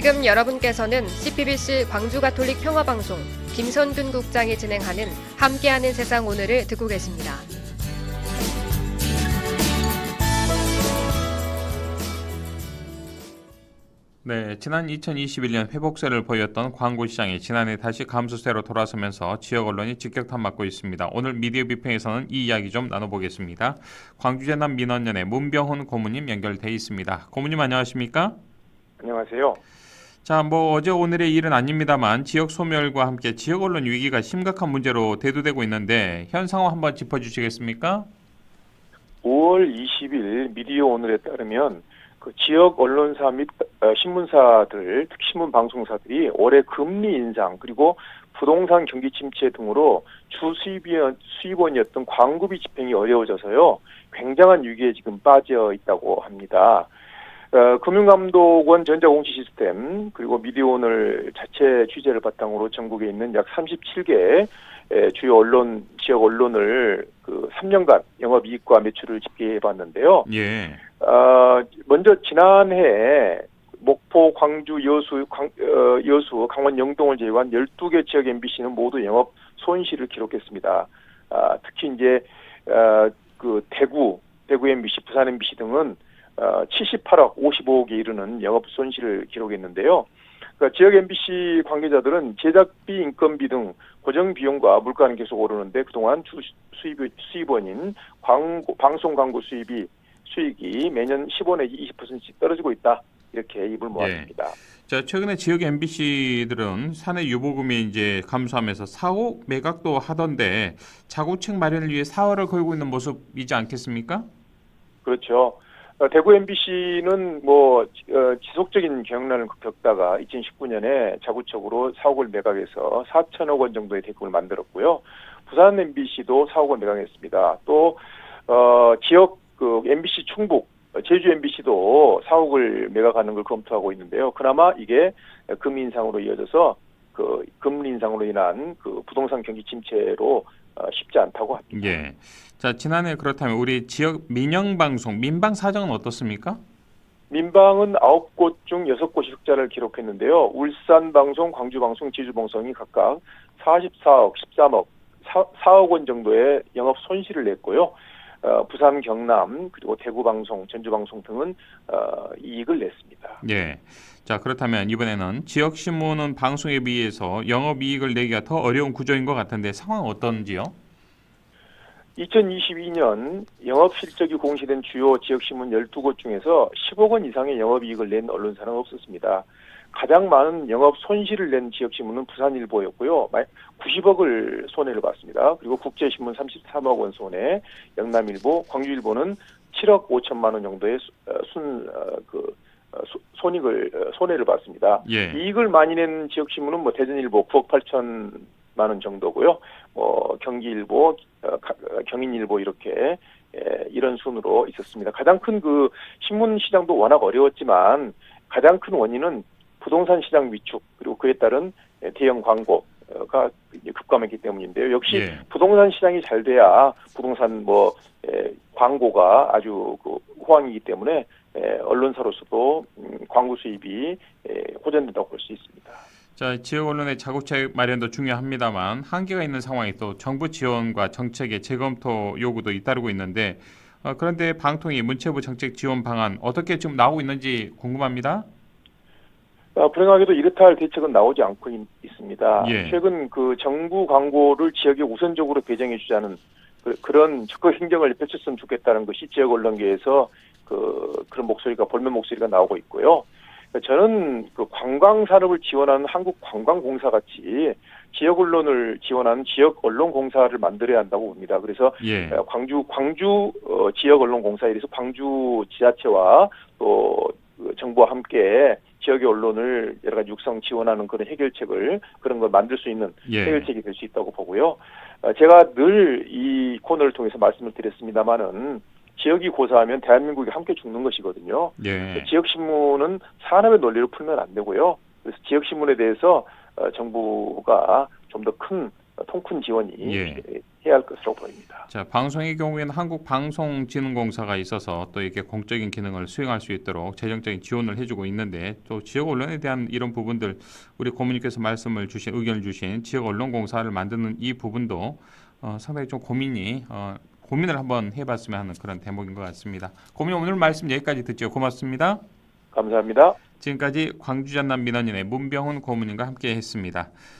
지금 여러분께서는 CPBC 광주가톨릭 평화방송 김선균 국장이 진행하는 함께하는 세상 오늘을 듣고 계십니다. 네, 지난 2021년 회복세를 보였던 광고 시장이 지난해 다시 감소세로 돌아서면서 지역 언론이 직격탄 맞고 있습니다. 오늘 미디어 비평에서는 이 이야기 좀 나눠보겠습니다. 광주재난 민원연의 문병훈 고문님 연결돼 있습니다. 고문님 안녕하십니까? 안녕하세요. 자, 뭐 어제 오늘의 일은 아닙니다만 지역 소멸과 함께 지역 언론 위기가 심각한 문제로 대두되고 있는데 현 상황 한번 짚어 주시겠습니까? 5월 20일 미디어 오늘에 따르면 그 지역 언론사 및 어, 신문사들, 특히 신문 방송사들이 올해 금리 인상 그리고 부동산 경기 침체 등으로 주 수입원, 수입원이었던 광고비 집행이 어려워져서요. 굉장한 위기에 지금 빠져 있다고 합니다. 어, 금융감독원 전자공시 시스템 그리고 미디어오늘 자체 취재를 바탕으로 전국에 있는 약 37개 의 주요 언론 지역 언론을 그 3년간 영업이익과 매출을 집계해 봤는데요. 예. 어, 먼저 지난해 목포, 광주, 여수, 광, 어, 여수, 강원 영동을 제외한 12개 지역 MBC는 모두 영업 손실을 기록했습니다. 아, 특히 이제 어, 그 대구, 대구 MBC, 부산 MBC 등은 어, 78억 55억에 이르는 영업 손실을 기록했는데요. 그러니까 지역 MBC 관계자들은 제작비, 인건비 등 고정 비용과 물가는 계속 오르는데 그동안 주 수입 수입원인 광고 방송 광고 수입이 수익이 매년 15 내지 20%씩 떨어지고 있다. 이렇게 입을 모았습니다. 자, 최근에 지역 MBC들은 사내 유보금이 이제 감소하면서 사후 매각도 하던데 자구책 마련을 위해 사활을 걸고 있는 모습이지 않겠습니까? 그렇죠. 어, 대구 MBC는 뭐 어, 지속적인 경영난을 겪다가 2019년에 자구책으로 사옥을 매각해서 4천억 원 정도의 대금을 만들었고요. 부산 MBC도 사옥을 매각했습니다. 또 어, 지역 그 MBC 충북 어, 제주 MBC도 사옥을 매각하는 걸 검토하고 있는데요. 그나마 이게 금리 인상으로 이어져서 그 금리 인상으로 인한 그 부동산 경기 침체로 어, 쉽지 않다고 합니다. 예. 자, 지난해 그렇다면 우리 지역 민영 방송 민방 사정은 어떻습니까? 민방은 9곳 중 6곳이 흑자를 기록했는데요. 울산 방송, 광주 방송, 제주 방송이 각각 44억, 13억, 4, 억 원 정도의 영업 손실을 냈고요. 어, 부산, 경남, 그리고 대구 방송, 전주 방송 등은 어, 이익을 냈습니다. 예. 자, 그렇다면 이번에는 지역 신문은 방송에 비해서 영업 이익을 내기가 더 어려운 구조인 것 같은데 상황 어떤지요? 2022년 영업 실적이 공시된 주요 지역 신문 12곳 중에서 10억 원 이상의 영업 이익을 낸 언론사는 없었습니다. 가장 많은 영업 손실을 낸 지역 신문은 부산일보였고요. 90억을 손해를 봤습니다. 그리고 국제신문 33억 원 손해, 영남일보, 광주일보는 7억 5천만 원 정도의 순 그 손익을 어, 손해를 봤습니다. 예. 이익을 많이 낸 지역 신문은 뭐 대전일보 9억 8천 만 원 정도고요. 뭐 경기일보, 어, 경인일보 이렇게 예, 이런 순으로 있었습니다. 가장 큰 그 신문 시장도 워낙 어려웠지만 가장 큰 원인은 부동산 시장 위축 그리고 그에 따른 대형 광고가 급감했기 때문인데요. 역시 예. 부동산 시장이 잘 돼야 부동산 뭐 에, 광고가 아주 그 호황이기 때문에 에, 언론사로서도 음, 광고 수입이 에, 호전된다고 볼 수 있습니다. 자, 지역 언론의 자구책 마련도 중요합니다만 한계가 있는 상황이 또 정부 지원과 정책의 재검토 요구도 잇따르고 있는데 어, 그런데 방통위 문체부 정책 지원 방안 어떻게 지금 나오고 있는지 궁금합니다. 아, 불행하게도 이렇다 할 대책은 나오지 않고 있, 습니다 예. 최근 그 정부 광고를 지역에 우선적으로 배정해 주자는 그, 런 적극 행정을 펼쳤으면 좋겠다는 것이 지역 언론계에서 그 그런 목소리가 볼멘 목소리가 나오고 있고요. 저는 그 관광 산업을 지원하는 한국 관광공사 같이 지역 언론을 지원하는 지역 언론 공사를 만들어야 한다고 봅니다. 그래서 예. 어, 광주 광주 어, 지역 언론 공사에 대해서 광주 지자체와 또그 정부와 함께 지역의 언론을 여러 가지 육성 지원하는 그런 해결책을 그런 걸 만들 수 있는 예. 해결책이 될 수 있다고 보고요. 어, 제가 늘 이 코너를 통해서 말씀을 드렸습니다마는 지역이 고사하면 대한민국이 함께 죽는 것이거든요. 예. 지역 신문은 산업의 논리를 풀면 안 되고요. 그래서 지역 신문에 대해서 어, 정부가 좀 더 큰 통큰 지원이 예. 해야 할 것으로 보입니다. 자, 방송의 경우에는 한국 방송진흥공사가 있어서 또 이렇게 공적인 기능을 수행할 수 있도록 재정적인 지원을 해주고 있는데 또 지역 언론에 대한 이런 부분들 우리 고모님께서 말씀을 주신 의견을 주신 지역 언론공사를 만드는 이 부분도 어, 상당히 좀 고민이 어, 고민을 한번 해봤으면 하는 그런 대목인 것 같습니다. 고모님 오늘 말씀 여기까지 듣죠. 고맙습니다. 감사합니다. 지금까지 광주 전남 민원인의 문병훈 고모님과 함께했습니다.